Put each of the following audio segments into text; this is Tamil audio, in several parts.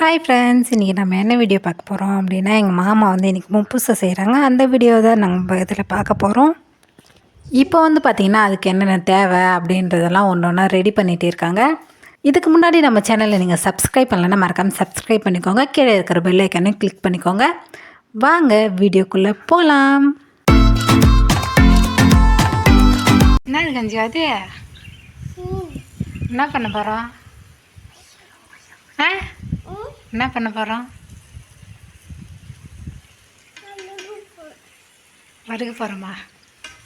ஹாய் ஃப்ரெண்ட்ஸ் இன்றைக்கி நம்ம என்ன வீடியோ பார்க்க போகிறோம் அப்படின்னா எங்கள் மாமா வந்து இன்றைக்கி முப்புசை செய்கிறாங்க அந்த வீடியோ தான் நம்ம இதில் பார்க்க போகிறோம் இப்போ வந்து பார்த்திங்கன்னா அதுக்கு என்னென்ன தேவை அப்படின்றதெல்லாம் ஒன்று ஒன்றா ரெடி பண்ணிகிட்டே இருக்காங்க. இதுக்கு முன்னாடி நம்ம சேனலில் நீங்கள் சப்ஸ்கிரைப் பண்ணலன்னா மறக்காமல் சப்ஸ்கிரைப் பண்ணிக்கோங்க. கீழே இருக்கிற பெல் ஐக்கனையும் கிளிக் பண்ணிக்கோங்க. வாங்க வீடியோக்குள்ளே போகலாம் என்ன கஞ்சி அது? என்ன பண்ண போகிறோம் ஆ? என்ன பண்ண போகிறோம் வருக போகிறோமா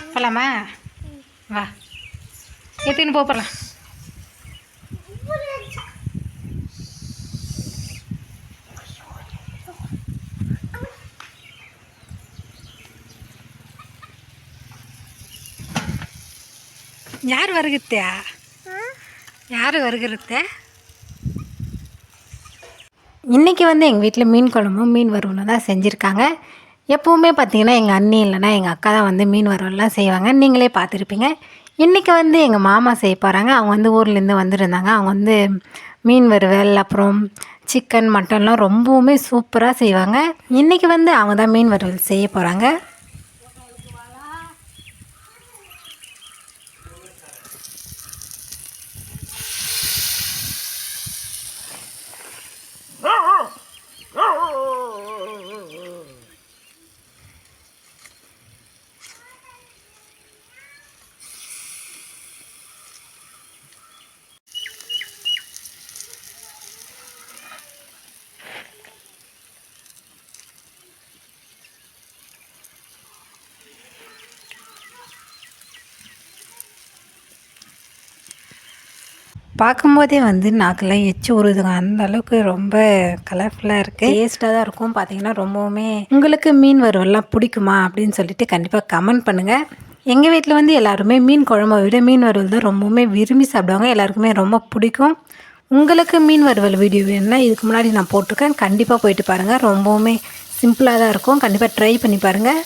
போகலாமா வா. எத்தின்னு போகலாம் யார் வருகிறத்தா யார் வருகிறத்த? இன்றைக்கி வந்து எங்கள் வீட்டில் மீன் குழம்பும் மீன் வறுவலும் தான் செஞ்சுருக்காங்க. எப்போவுமே பார்த்தீங்கன்னா எங்கள் அண்ணி இல்லைன்னா எங்கள் அக்கா தான் வந்து மீன் வறுவல்லாம் செய்வாங்க. நீங்களே பார்த்துருப்பீங்க இன்றைக்கி வந்து எங்கள் மாமா செய்ய போகிறாங்க அவங்க வந்து ஊர்லேருந்து வந்துருந்தாங்க. அவங்க வந்து மீன் வறுவல் அப்புறம் சிக்கன் மட்டன்லாம் ரொம்பவுமே சூப்பராக செய்வாங்க. இன்றைக்கி வந்து அவங்க தான் மீன் வறுவல் செய்ய போகிறாங்க பார்க்கும்போதே வந்து நாக்கெல்லாம் எச்சு உருதுங்க அந்த அளவுக்கு ரொம்ப கலர்ஃபுல்லாக இருக்குது டேஸ்ட்டாக தான் இருக்கும். பார்த்தீங்கன்னா ரொம்பவுமே உங்களுக்கு மீன் வறுவல்லாம் பிடிக்குமா அப்படின்னு சொல்லிட்டு கண்டிப்பாக கமெண்ட் பண்ணுங்கள் எங்கள் வீட்டில் வந்து எல்லாருமே மீன் குழம்பை விட மீன் வறுவல் தான் ரொம்பவுமே விரும்பி சாப்பிடுவாங்க. எல்லாருக்குமே ரொம்ப பிடிக்கும். உங்களுக்கு மீன் வறுவல் வீடியோ வேணும்னா இதுக்கு முன்னாடி நான் போட்டிருக்கேன். கண்டிப்பாக போயிட்டு பாருங்கள் ரொம்பவுமே சிம்பிளாக தான் இருக்கும். கண்டிப்பாக ட்ரை பண்ணி பாருங்கள்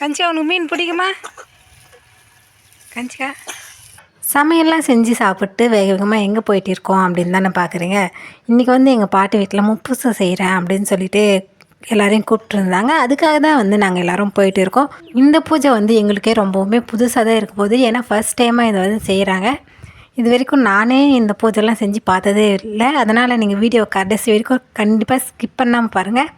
கஞ்சி உனக்கு மீன் பிடிக்குமா? கஞ்சிக்கா? சமையல்லாம் செஞ்சு சாப்பிட்டு வேக வேகமாக எங்கே போயிட்டு இருக்கோம் அப்படின்னு தானே பார்க்குறீங்க இன்றைக்கி வந்து எங்கள் பாட்டி வீட்டில் முப்புசம் செய்கிறேன் அப்படின்னு சொல்லிட்டு எல்லாரையும் கூப்பிட்ருந்தாங்க அதுக்காக தான் வந்து நாங்கள் எல்லோரும் போயிட்டு இருக்கோம். இந்த பூஜை வந்து எங்களுக்கே ரொம்பவுமே புதுசாக தான் இருக்க போகுது. ஏன்னா ஃபஸ்ட் டைமாக இதை வந்து செய்கிறாங்க இது வரைக்கும் நானே இந்த பூஜைலாம் செஞ்சு பார்த்ததே இல்லை. அதனால் நீங்கள் வீடியோ கடைசி வரைக்கும் கண்டிப்பாக ஸ்கிப் பண்ணாமல் பாருங்கள்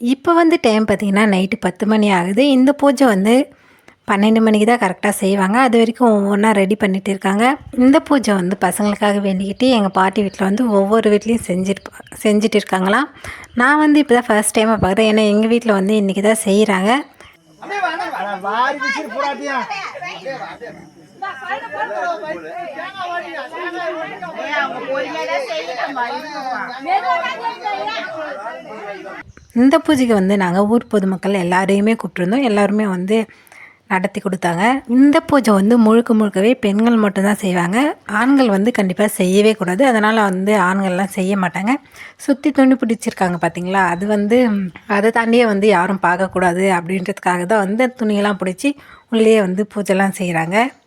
இப்போ வந்து டைம் பார்த்திங்கன்னா நைட்டு பத்து மணி ஆகுது. இந்த பூஜை வந்து பன்னெண்டு மணிக்கு தான் கரெக்டாக செய்வாங்க. அது வரைக்கும் ஒவ்வொன்றா ரெடி பண்ணிகிட்டு இருக்காங்க. இந்த பூஜை வந்து பசங்களுக்காக வேண்டிக்கிட்டு எங்கள் பாட்டி வீட்டில் வந்து ஒவ்வொரு வீட்லேயும் செஞ்சுருப்பா செஞ்சுட்டு இருக்காங்களாம் நான் வந்து இப்போ தான் ஃபர்ஸ்ட் டைமாக பார்க்குறேன். ஏன்னா எங்கள் வீட்டில் வந்து இன்றைக்கி தான் செய்கிறாங்க இந்த பூஜைக்கு வந்து நாங்கள் ஊர் பொதுமக்கள் எல்லாரையுமே கூப்பிட்ருந்தோம் எல்லாருமே வந்து நடத்தி கொடுத்தாங்க. இந்த பூஜை வந்து முழுக்க முழுக்கவே பெண்கள் மட்டும்தான் செய்வாங்க. ஆண்கள் வந்து கண்டிப்பாக செய்யவே கூடாது. அதனால் வந்து ஆண்கள்லாம் செய்ய மாட்டாங்க. சுற்றி துணி பிடிச்சிருக்காங்க பார்த்தீங்களா அது வந்து அதை தாண்டியே வந்து யாரும் பார்க்கக்கூடாது அப்படின்றதுக்காக தான் வந்து துணியெல்லாம் பிடிச்சி உள்ளே வந்து பூஜைலாம் செய்கிறாங்க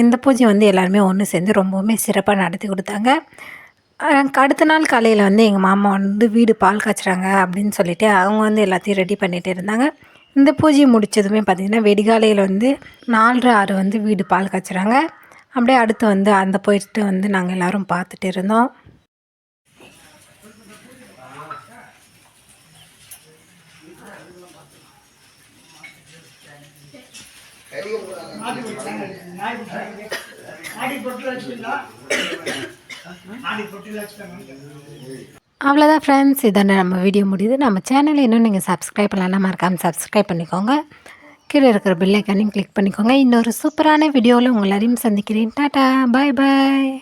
இந்த பூஜை வந்து எல்லாருமே ஒன்று சேர்ந்து ரொம்பவுமே சிறப்பாக நடத்தி கொடுத்தாங்க. அடுத்த நாள் காலையில் வந்து எங்கள் மாமா வந்து வீடு பால் காய்ச்சுறாங்க அப்படின்னு சொல்லிட்டு அவங்க வந்து எல்லாத்தையும் ரெடி பண்ணிகிட்டு இருந்தாங்க. இந்த பூஜை முடித்ததுமே பார்த்திங்கன்னா வெடிகாலையில் வந்து நாலரை ஆறு வந்து வீடு பால் காய்ச்சுறாங்க. அப்படியே அடுத்து வந்து அந்த போயிட்டு வந்து நாங்கள் எல்லோரும் பார்த்துட்டு இருந்தோம். அவ்வளோதான் ஃப்ரெண்ட்ஸ் இதோட நம்ம வீடியோ முடியுது. நம்ம சேனலை இன்னும் நீங்கள் சப்ஸ்கிரைப் பண்ணலாம் மறக்காமல் சப்ஸ்கிரைப் பண்ணிக்கோங்க. கீழே இருக்கிற பெல் ஐக்கானையும் கிளிக் பண்ணிக்கோங்க. இன்னொரு சூப்பரான வீடியோவில் உங்கள் எல்லாரையும் சந்திக்கிறேன். டாட்டா பாய் பாய்